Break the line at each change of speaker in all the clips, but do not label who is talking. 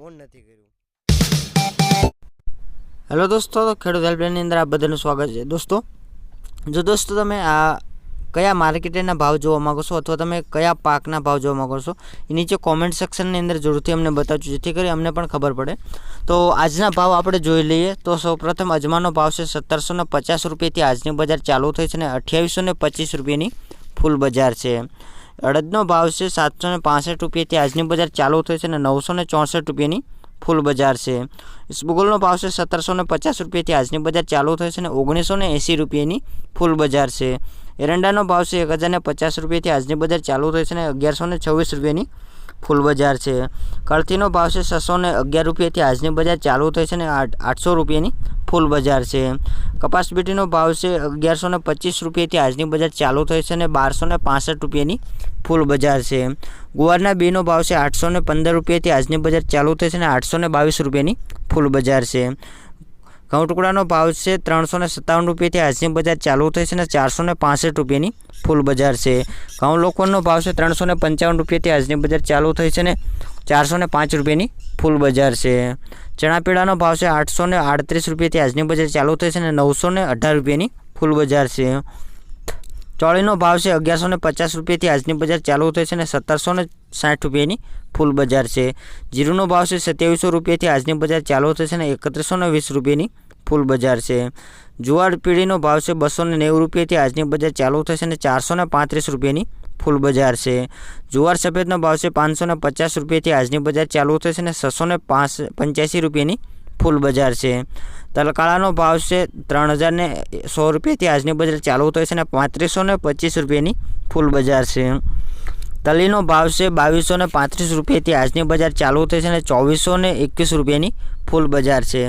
On નથી કર્યું.
Hello દોસ્તો તો ખેડૂત હેલ્પલાઇનની અંદર આપ બધાનું સ્વાગત છે. દોસ્તો, જો દોસ્તો તમે આ કયા માર્કેટના ભાવ જોવા માગો છો અથવા તમે કયા પાકના ભાવ જોવા માગો છો, એ નીચે કોમેન્ટ સેક્શનની અંદર જરૂરથી અમને બતાવજો, જેથી કરી અમને પણ ખબર પડે. તો આજના ભાવ આપણે જોઈ લઈએ તો સૌપ્રથમ અજમાનો ભાવ છે સત્તરસો ને પચાસ રૂપિયાથી આજની બજાર ચાલુ થઈ છે અને અઠ્યાવીસો ને પચીસ રૂપિયાની ફૂલ બજાર છે. અડદનો ભાવ છે સાતસો ને પાસઠ રૂપિયાથી આજની બજાર ચાલુ થઈ છે અને નવસો ને ચોસઠ રૂપિયાની ફૂલ બજાર છે. ઇસબગોલનો ભાવ છે સત્તરસો ને પચાસ રૂપિયાથી આજની બજાર ચાલુ થઈ છે અને ઓગણીસો ને એંસી રૂપિયાની ફૂલ બજાર છે. એરંડાનો ભાવ છે એક હજાર ને પચાસ રૂપિયાથી આજની બજાર ચાલુ થઈ છે અને અગિયારસો ને છવ્વીસ રૂપિયાની ફૂલ બજાર છે. કળથીનો ભાવ છે છસો ને અગિયાર રૂપિયાથી આજની બજાર ચાલુ થઈ છે આઠ, આઠસો રૂપિયાની ફૂલ બજાર છે. કપાસ બીટીનો ભાવ છે અગિયારસો ને પચીસ રૂપિયાથી આજની બજાર ચાલુ થઈ છે અને બારસો ને પાસઠ રૂપિયાની ફૂલ બજાર છે. ગુવારના બીનો ભાવ છે આઠસો ને પંદર રૂપિયાથી આજની બજાર ચાલુ થઈ છે અને આઠસો ને બાવીસ રૂપિયાની ફૂલ બજાર છે. ઘઉં ટુકડાનો ભાવ છે ત્રણસો ને સત્તાવન રૂપિયાથી આજની બજાર ચાલુ થઈ છે અને ચારસો ને પાસઠ રૂપિયાની ફૂલ બજાર છે. ઘઉં લોકોનો ભાવ છે ત્રણસો ને પંચાવન રૂપિયાથી આજની બજાર ચાલુ થઈ છે ને ચારસો ને પાંચ રૂપિયાની ફૂલ બજાર છે. ચણા પીળાનો ભાવ છે આઠસો ને આડત્રીસ રૂપિયાથી આજની બજાર ચાલુ થઈ છે અને નવસો ને અઢાર રૂપિયાની ફૂલ બજાર છે. ચોળીનો ભાવ છે અગિયારસો ને પચાસ રૂપિયાથી આજની બજાર ચાલુ થઈ છે અને સત્તરસો ને સાઠ રૂપિયાની ફૂલ બજાર છે. જીરુનો ભાવ છે સત્યાવીસો રૂપિયાથી આજની બજાર ચાલુ થઈ છે અને એકત્રીસો ને વીસ રૂપિયાની ફૂલ બજાર છે. જુવાર પીળીનો ભાવ છે બસો ને નેવું રૂપિયાથી આજની બજાર ચાલુ થશે અને ચારસો ને પાંત્રીસ રૂપિયાની ફૂલ બજાર છે. જુવાર સફેદનો ભાવ છે પાંચસો ને પચાસ રૂપિયાથી આજની બજાર ચાલુ થશે અને છસો ને પાંચ પંચ્યાસી રૂપિયાની ફૂલ બજાર છે. તલકાળાનો ભાવ છે ત્રણ હજારને સો રૂપિયાથી આજની બજાર ચાલુ થશે અને પાંત્રીસો ને પચીસ રૂપિયાની ફૂલ બજાર છે. તલીનો ભાવ છે બાવીસો ને પાંત્રીસ રૂપિયાથી આજની બજાર ચાલુ થઈ છે અને ચોવીસો ને એકવીસ રૂપિયાની ફૂલ બજાર છે.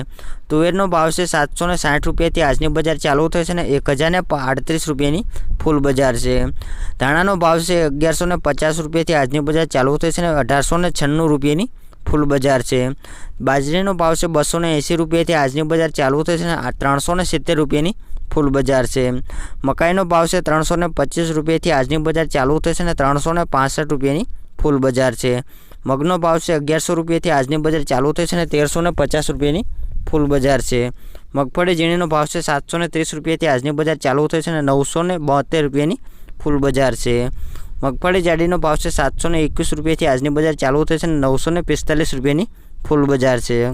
તુવેરનો ભાવ છે સાતસો ને સાઠ રૂપિયાથી આજની બજાર ચાલુ થઈ છે અને એક હજાર ને આડત્રીસ રૂપિયાની ફૂલ બજાર છે. ધાણાનો ભાવ છે અગિયારસો ને પચાસ રૂપિયાથી આજની બજાર ચાલુ થઈ છે અને અઢારસો ને છન્નું રૂપિયાની ફૂલ બજાર છે. બાજરીનો ભાવ છે બસો ને એંસી રૂપિયાથી આજની બજાર ચાલુ થઈ છે ત્રણસો ને સિત્તેર રૂપિયાની ફૂલ બજાર છે. મકાઈનો ભાવ છે ત્રણસો ને પચીસ રૂપિયાથી આજની બજાર ચાલુ છે અને ત્રણસો ને પાસઠ રૂપિયાની ફૂલ બજાર છે. મગનો ભાવ છે અગિયારસો રૂપિયાથી આજની બજાર ચાલુ થઈ છે ને તેરસો ને પચાસ રૂપિયાની ફૂલ બજાર છે. મગફળી ઝીણીનો ભાવ છે સાતસો ને ત્રીસ રૂપિયાથી આજની બજાર ચાલુ થઈ છે અને નવસો ને બોતેર રૂપિયાની ફૂલ બજાર છે. મગફળી જાડીનો ભાવ છે સાતસો ને એકવીસ રૂપિયાથી આજની બજાર ચાલુ થશે અને નવસો ને પિસ્તાલીસ રૂપિયાની ફૂલ બજાર છે.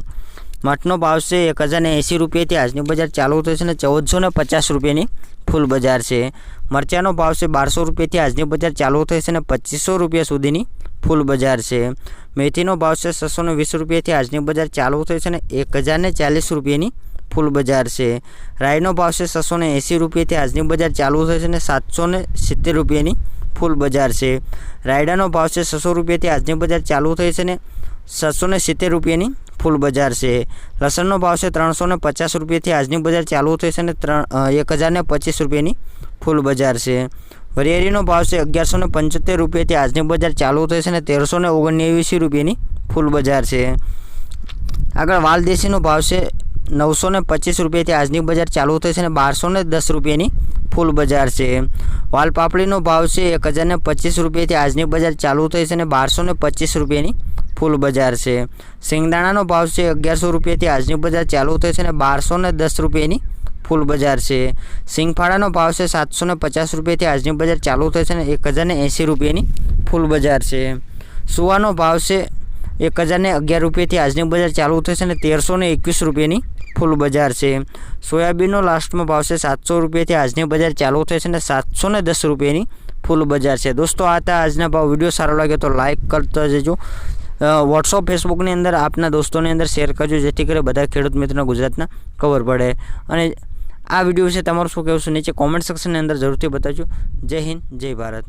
મઠનો ભાવ છે એક હજાર ને એંસી રૂપિયાથી આજની બજાર ચાલુ થશે અને ચૌદસો ને પચાસ રૂપિયાની ફૂલ બજાર છે. મરચાંનો ભાવ છે બારસો રૂપિયાથી આજની બજાર ચાલુ થશે અને પચીસો રૂપિયા સુધીની ફૂલ બજાર છે. મેથીનો ભાવ છે છસો ને વીસ રૂપિયાથી આજની બજાર ચાલુ થશે અને એક હજાર ને ચાલીસ રૂપિયાની ફૂલ બજાર છે. રાઈનો ભાવ છે છસો ને એંસી રૂપિયાથી આજની બજાર ચાલુ થશે અને સાતસો ને સિત્તેર રૂપિયાની ફૂલ બજાર છે. રાયડાનો ભાવ છે છસો રૂપિયાથી આજની બજાર ચાલુ થઈ છે ને સાતસો ને સિત્તેર રૂપિયાની ફૂલ બજાર છે. લસણનો ભાવ છે ત્રણસો ને પચાસ રૂપિયાથી આજની બજાર ચાલુ થઈ છે ને ત્રણ એક હજારને પચીસ રૂપિયાની ફૂલ બજાર છે. વરિયાળીનો ભાવ છે અગિયારસો ને પંચોતેર રૂપિયાથી આજની બજાર ચાલુ થઈ છે ને તેરસો ને ઓગણનેવીસી રૂપિયાની ફૂલ બજાર છે. આગળ વાલદેશીનો ભાવ છે નવસો ને પચીસ રૂપિયાથી આજની બજાર ચાલુ થઈ છે અને બારસો ને દસ રૂપિયાની ફૂલ બજાર છે. વાલપાપડીનો ભાવ છે એક હજારને પચીસ રૂપિયાથી આજની બજાર ચાલુ થઈ છે અને બારસો ને પચીસ રૂપિયાની ફૂલ બજાર છે. સિંગદાણાનો ભાવ છે અગિયારસો રૂપિયાથી આજની બજાર ચાલુ થઈ છે અને બારસો ને દસ રૂપિયાની ફૂલ બજાર છે. સિંગફાળાનો ભાવ છે સાતસો ને પચાસ રૂપિયાથી આજની બજાર ચાલુ થઈ છે અને એક હજારને એંસી રૂપિયાની ફૂલ બજાર છે. સુવાનો ભાવ છે એક હજાર ને અગિયાર રૂપિયાથી આજની બજાર ચાલુ થશે અને તેરસો ને એકવીસ રૂપિયાની ફૂલ બજાર છે. સોયાબીનનો લાસ્ટમાં ભાવ છે સાતસો રૂપિયાથી આજની બજાર ચાલુ થશે અને સાતસો ને દસ રૂપિયાની ફૂલ બજાર છે. દોસ્તો, આ હતા આજના ભાવ. વીડિયો સારો લાગે તો લાઇક કરતા જજો. વોટ્સઅપ ફેસબુકની અંદર આપના દોસ્તોની અંદર શેર કરજો, જેથી કરી બધા ખેડૂત મિત્રોને ગુજરાતના ખબર પડે. અને આ વીડિયો વિશે તમારું શું કહેવું છે, નીચે કોમેન્ટ સેક્શનની અંદર જરૂરથી બતાવજો. જય હિન્દ, જય ભારત.